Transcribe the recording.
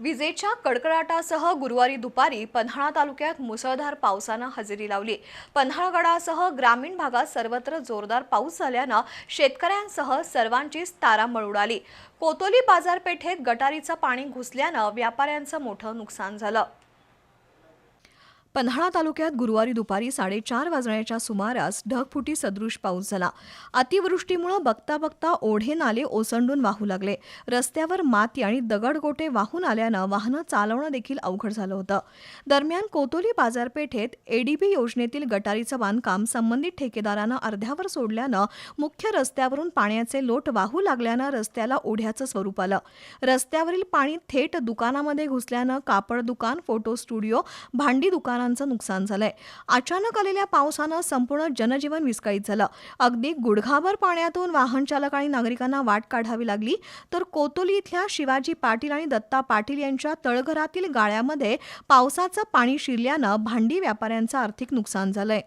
विजेच्या कडकडाटासह गुरुवारी दुपारी पन्हाळा तालुक्यात मुसळधार पावसानं हजेरी लावली. पन्हाळगडासह ग्रामीण भागात सर्वत्र जोरदार पाऊस झाल्यानं शेतकऱ्यांसह सर्वांचीच तारांबळ उडाली. कोतोली बाजारपेठेत गटारीचं पाणी घुसल्यानं व्यापाऱ्यांचं मोठं नुकसान झालं. पन्हाळा तालुक्यात गुरुवारी दुपारी साडेचार वाजण्याच्या सुमारास ढगफुटी सदृश पाऊस झाला. अतिवृष्टीमुळे बघता बघता ओढे नाले ओसंडून वाहू लागले. रस्त्यावर माती आणि दगडगोटे वाहून आल्यानं वाहनं चालवणं देखील अवघड झालं होतं. दरम्यान कोतोली बाजारपेठेत एडीबी योजनेतील गटारीचं बांधकाम संबंधित ठेकेदारानं अर्ध्यावर सोडल्यानं मुख्य रस्त्यावरून पाण्याचे लोट वाहू लागल्यानं रस्त्याला ओढ्याचं स्वरूप आलं. रस्त्यावरील पाणी थेट दुकानामध्ये घुसल्यानं कापड दुकान फोटो स्टुडिओ भांडी पिकांचं नुकसान झालंय. अचानक आलेल्या पावसानं संपूर्ण जनजीवन विस्कळीत झालं. अगदी गुडघाभर पाण्यातून वाहन चालक आणि नागरिकांना वाट काढावी लागली. तर कोतोली इथल्या शिवाजी पाटील आणि दत्ता पाटील यांच्या तळघरातील गाळ्यामध्ये पावसाचं पाणी शिरल्यानं भांडी व्यापाऱ्यांचं आर्थिक नुकसान झालंय.